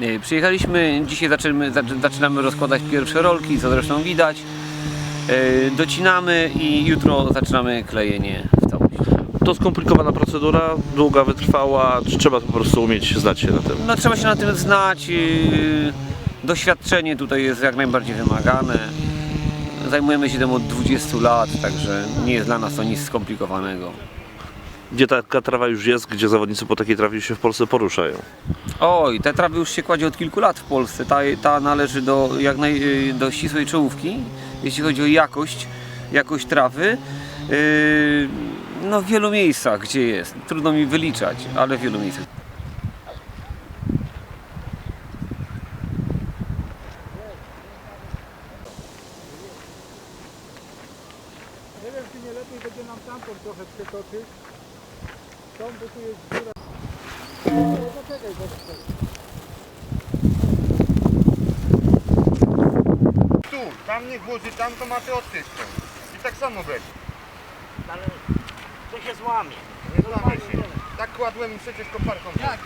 E, Przyjechaliśmy, dzisiaj zaczynamy, zaczy- zaczynamy rozkładać pierwsze rolki, co zresztą widać. E, Docinamy i jutro zaczynamy klejenie w całości. To skomplikowana procedura, długa, wytrwała, czy trzeba po prostu umieć znać się na tym? No trzeba się na tym znać. yy, Doświadczenie tutaj jest jak najbardziej wymagane. Zajmujemy się tym od 20 lat, także nie jest dla nas to nic skomplikowanego. Gdzie taka trawa już jest, gdzie zawodnicy po takiej trawie się w Polsce poruszają? Oj, te trawy już się kładzie od kilku lat w Polsce. Ta, ta należy do, jak naj, yy, do ścisłej czołówki, jeśli chodzi o jakość, jakość trawy. Yy, No w wielu miejscach, gdzie jest. Trudno mi wyliczać, ale w wielu miejscach. Nie wiem, czy nie lepiej będzie nam tamtą trochę przetoczyć. Tą, bo tu jest dziura. No, Poczekaj, poczekaj. Tu, tam niech włoży tam, to macie od tej strony. I tak samo będzie. Ale to się złamie. Nie złamie się. Tak kładłem przecież koparką. Jak?